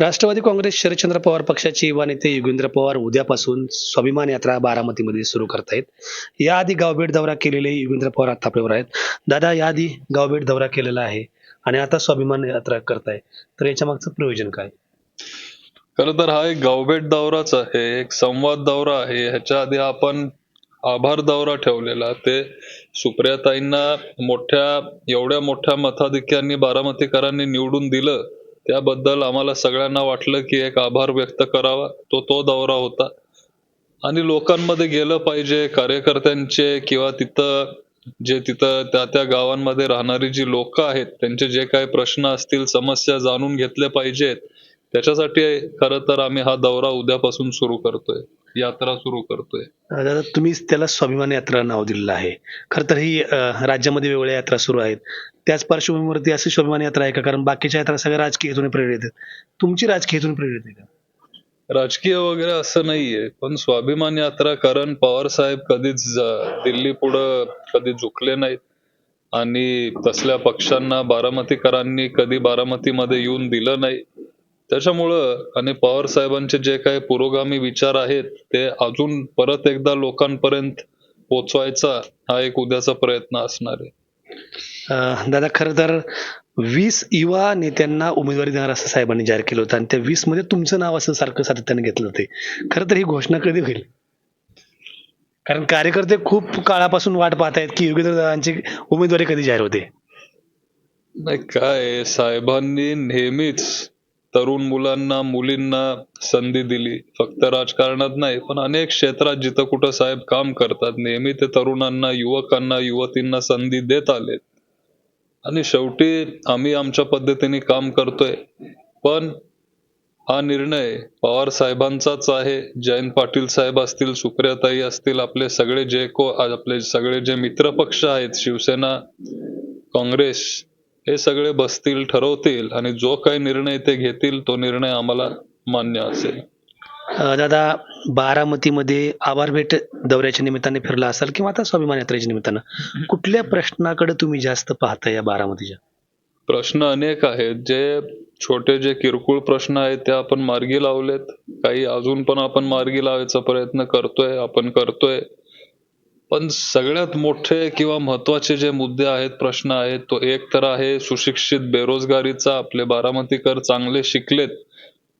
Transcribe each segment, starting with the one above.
राष्ट्रवादी काँग्रेस शरदचंद्र पवार पक्षाचे युवा नेते योगेंद्र पवार उद्यापासून स्वाभिमान यात्रा बारामतीमध्ये सुरू करतायत. याआधी गावभेट दौरा केलेले योगेंद्र पवार आता आपल्यावर आहेत. दादा याआधी गावभेट दौरा केलेला आहे आणि आता स्वाभिमान यात्रा करताय. तर याच्या मागचं प्रयोजन काय? खरं तर हा एक गावभेट दौराच आहे एक संवाद दौरा आहे. ह्याच्या आधी आपण आभार दौरा ठेवलेला. ते सुप्रियाताईंना मोठ्या एवढ्या मोठ्या मताधिक्यांनी बारामतीकरांनी निवडून दिलं. त्याबद्दल आम्हाला सगळ्यांना वाटलं की एक आभार व्यक्त करावा. तो तो दौरा होता. आणि लोकांमध्ये गेलं पाहिजे कार्यकर्त्यांचे किंवा तिथं जे तिथं त्या त्या गावांमध्ये राहणारी जी लोक आहेत त्यांचे जे काही प्रश्न असतील समस्या जाणून घेतल्या पाहिजेत त्याच्यासाठी खरं तर आम्ही हा दौरा उद्यापासून सुरू करतोय. यात्रा सुरू करतोय. दादा तुम्हीच त्याला स्वाभिमान यात्रा नाव दिलेलं आहे. खरं तर ही राज्यामध्ये वेगवेगळ्या यात्रा सुरू आहेत. त्याच पार्श्वभूमीवरती अशी स्वाभिमान यात्रा आहे का? कारण बाकीच्या यात्रा सगळ्या राजकीय हेतून प्रेरित आहेत. तुमची राजकीय हेतून प्रेरित आहे का? राजकीय वगैरे असं नाहीये. पण स्वाभिमान यात्रा कारण पवार साहेब कधीच दिल्ली पुढं कधी झुकले नाहीत. आणि तसल्या पक्षांना बारामतीकरांनी कधी बारामतीमध्ये येऊन दिलं नाही. त्याच्यामुळं आणि पवार साहेबांचे जे काही पुरोगामी विचार आहेत ते अजून परत एकदा लोकांपर्यंत पोचवायचा हा एक उद्याचा प्रयत्न असणार आहे. दादा खरं तर वीस युवा नेत्यांना उमेदवारी देणार असं साहेबांनी जाहीर केलं होतं आणि त्या वीसमध्ये तुमचं नाव असं सारखं सातत्याने घेतलं होते. खरं तर ही घोषणा कधी होईल? कारण कार्यकर्ते खूप काळापासून वाट पाहत आहेत की योगेंद्र दादांची उमेदवारी कधी जाहीर होते? नाही काय साहेबांनी नेहमीच तरुण मुलांना मुलींना संधी दिली. फक्त राजकारणात नाही पण अनेक क्षेत्रात जिथं कुठं साहेब काम करतात नेहमी ते तरुणांना युवकांना युवतींना संधी देत आलेत. आणि शेवटी आम्ही आमच्या पद्धतीने काम करतोय. पण हा निर्णय पवार साहेबांचाच आहे. जयंत पाटील साहेब असतील सुप्रियाताई असतील आपले सगळे जे को आपले सगळे जे मित्रपक्ष आहेत शिवसेना काँग्रेस हे सगळे बसतील ठरवतील आणि जो काही निर्णय ते घेतील तो निर्णय आम्हाला मान्य असेल. दादा बारामतीमध्ये आभार भेट दौऱ्याच्या निमित्ताने फिरला असाल किंवा आता स्वाभिमान यात्रेच्या निमित्तानं कुठल्या प्रश्नाकडे तुम्ही जास्त पाहता या बारामतीच्या? प्रश्न अनेक आहेत. जे छोटे जे किरकोळ प्रश्न आहेत ते आपण मार्गी लावलेत. काही अजून पण आपण मार्गी लावायचा प्रयत्न करतोय आपण करतोय. पण सगळ्यात मोठे किंवा महत्त्वाचे जे मुद्दे आहेत प्रश्न आहेत तो एक तर आहे सुशिक्षित बेरोजगारीचा. आपले बारामतीकर चांगले शिकलेत.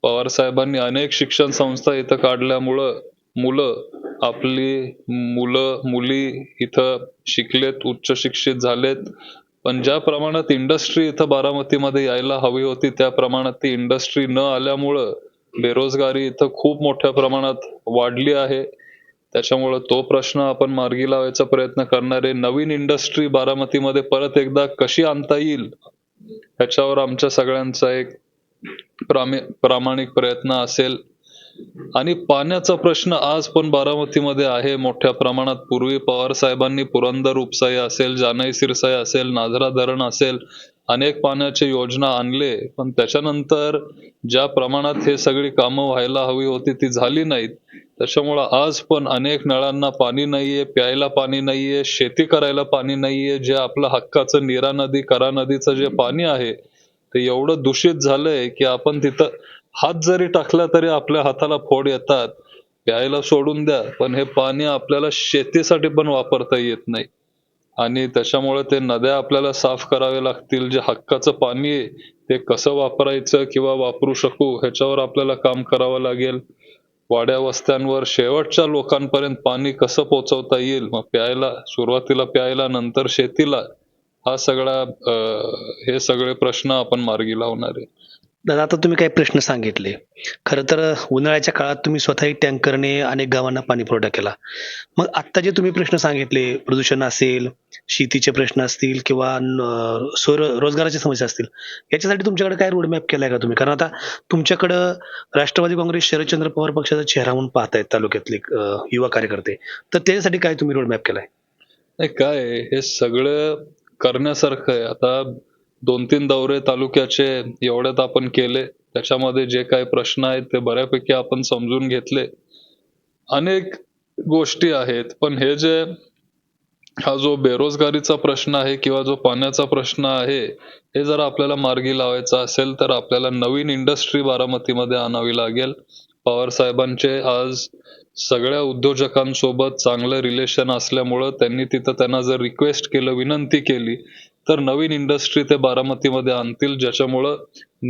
पवार साहेबांनी अनेक शिक्षण संस्था इथं काढल्यामुळं मुलं आपली मुलं मुली इथं शिकलेत उच्च शिक्षित झालेत. पण ज्या प्रमाणात इंडस्ट्री इथं बारामतीमध्ये यायला हवी होती त्या प्रमाणात ती इंडस्ट्री न आल्यामुळं बेरोजगारी इथं खूप मोठ्या प्रमाणात वाढली आहे. त्याच्यामुळे तो प्रश्न आपण मार्गी लावायचा प्रयत्न करणार आहे नवीन इंडस्ट्री बारामतीमध्ये परत एकदा कशी आणता येईल ह्याच्यावर आमच्या सगळ्यांचा एक प्रामाणिक प्रयत्न असेल. आणि पाण्याचा प्रश्न आज पण बारामतीमध्ये आहे. मोठ्या प्रमाणात पूर्वी पवार साहेबांनी पुरंदर उपसाई असेल जानई सिरसाई असेल नाझरा धरण असेल अनेक पाण्याचे योजना आणले. पण त्याच्यानंतर ज्या प्रमाणात हे सगळी कामं व्हायला हवी होती ती झाली नाहीत. त्याच्यामुळं आज पण अनेक नळांना पाणी नाहीये प्यायला पाणी नाहीये शेती करायला पाणी नाहीये जे आपलं हक्काचं नीरा नदी करा नदीचं जे पाणी आहे ते एवढं दूषित झालंय की आपण तिथं हात जरी टाकला तरी आपल्या हाताला फोड येतात. प्यायला सोडून द्या पण हे पाणी आपल्याला शेतीसाठी पण वापरता येत नाही. आणि त्याच्यामुळे ते नद्या आपल्याला साफ करावे लागतील जे हक्काचं पाणी आहे ते कसं वापरायचं किंवा वापरू शकू ह्याच्यावर आपल्याला काम करावं लागेल. वाड्या वस्त्यांवर शेवटच्या लोकांपर्यंत पाणी कसं पोहोचवता येईल? मग प्यायला सुरुवातीला प्यायला नंतर शेतीला? हा सगळा हे सगळे प्रश्न आपण मार्गी लावणार आहे. दादा आता तुम्ही काही प्रश्न सांगितले. खरं तर उन्हाळ्याच्या काळात तुम्ही स्वतःही टँकरने अनेक गावांना पाणी पुरवठा केला. मग आत्ता जे तुम्ही प्रश्न सांगितले प्रदूषण असेल शेतीचे प्रश्न असतील किंवा स्वर रोजगाराच्या समस्या असतील याच्यासाठी तुमच्याकडे काय रोडमॅप केलाय का तुम्ही? कारण आता तुमच्याकडं राष्ट्रवादी काँग्रेस शरदचंद्र पवार पक्षाचा चेहरा म्हणून पाहतायत तालुक्यातले युवा कार्यकर्ते. तर त्याच्यासाठी काय तुम्ही रोडमॅप केलाय? नाही काय हे सगळं करण्यासारखं आहे. आता दोन तीन दौरे तालुक्याचे एवढ्यात आपण केले. त्याच्यामध्ये जे काही प्रश्न आहेत ते बऱ्यापैकी आपण समजून घेतले. अनेक गोष्टी आहेत. पण हे जे हा जो बेरोजगारीचा प्रश्न आहे किंवा जो पाण्याचा प्रश्न आहे हे जर आपल्याला मार्गी लावायचा असेल तर आपल्याला नवीन इंडस्ट्री बारामतीमध्ये आणावी लागेल. पवार साहेबांचे आज सगळ्या उद्योजकांसोबत चांगलं रिलेशन असल्यामुळं त्यांनी तिथं त्यांना जर रिक्वेस्ट केलं विनंती केली तर नवीन इंडस्ट्री ते बारामतीमध्ये आणतील ज्याच्यामुळं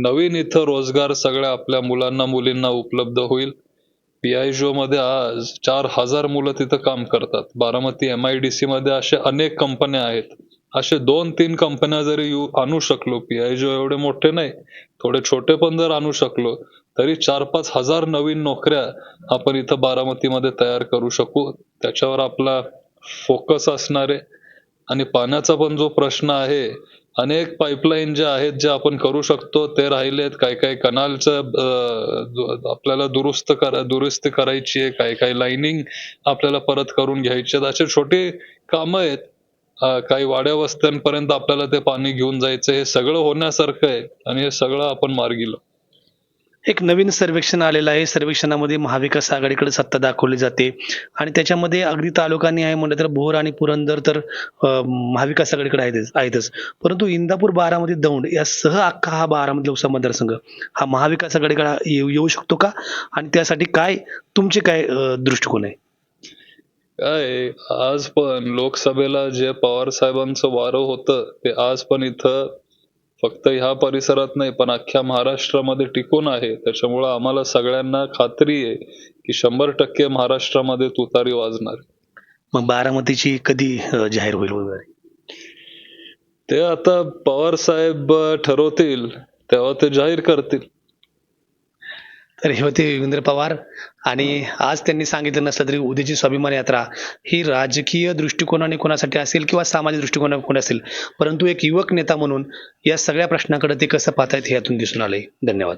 नवीन इथं रोजगार सगळ्या आपल्या मुलांना मुलींना उपलब्ध होईल. पीआयजीओ मध्ये आज चार हजार मुलं तिथं काम करतात. Baramati M I D C मध्ये अशा अनेक कंपन्या आहेत. असे दोन तीन कंपन्या जरी येऊ आणू शकलो पीआयजीओ एवढे मोठे नाही थोडे छोटे पण जर आणू शकलो तरी चार पाच हजार नवीन नोकऱ्या आपण इथं बारामतीमध्ये तयार करू शकू. त्याच्यावर आपला फोकस असणारे आणि पाण्याचा पण जो प्रश्न आहे अनेक पाईपलाईन ज्या आहेत जे आपण करू शकतो ते राहिलेत. काही काही कनालचं आपल्याला दुरुस्त कर दुरुस्ती करायची आहे. काही काही लाईनिंग आपल्याला परत करून घ्यायची आहेत. असे छोटे कामं आहेत. काही वाड्या वस्त्यांपर्यंत आपल्याला ते पाणी घेऊन जायचं हे सगळं होण्यासारखं आहे आणि हे सगळं आपण मार्गी लावू. एक नवीन सर्वेक्षण आलेलं आहे. सर्वेक्षणामध्ये महाविकास आघाडीकडे सत्ता दाखवली जाते. आणि त्याच्यामध्ये अगदी तालुकांनी आहे म्हणलं तर भोर आणि पुरंदर तर महाविकास आघाडीकडे आहेतच आहेतच. परंतु इंदापूर बारामती दौंड या सह अख्खा हा बारामती लोकसभा मतदारसंघ हा महाविकास आघाडीकडे येऊ येऊ शकतो का? आणि त्यासाठी काय तुमचे काय दृष्टिकोन आहे? काय आज पण लोकसभेला जे पवार साहेबांचं वारं होतं ते आज पण इथं फक्त ह्या परिसरात नाही पण अख्ख्या महाराष्ट्रामध्ये टिकून आहे. त्याच्यामुळं आम्हाला सगळ्यांना खात्री आहे की शंभर टक्के महाराष्ट्रामध्ये तुतारी वाजणार. मग बारामतीची कधी जाहीर होईल वगैरे? ते आता पवार साहेब ठरवतील. तेव्हा ते जाहीर करतील. तर हे होते योगेंद्र पवार आणि आज त्यांनी सांगितलं नसलं तरी उद्याची स्वाभिमान यात्रा ही राजकीय दृष्टिकोनाने कोणासाठी असेल किंवा सामाजिक दृष्टिकोनाने कोण असेल? परंतु एक युवक नेता म्हणून या सगळ्या प्रश्नाकडे ते कसं पाहतायत हे यातून दिसून आलंय. धन्यवाद.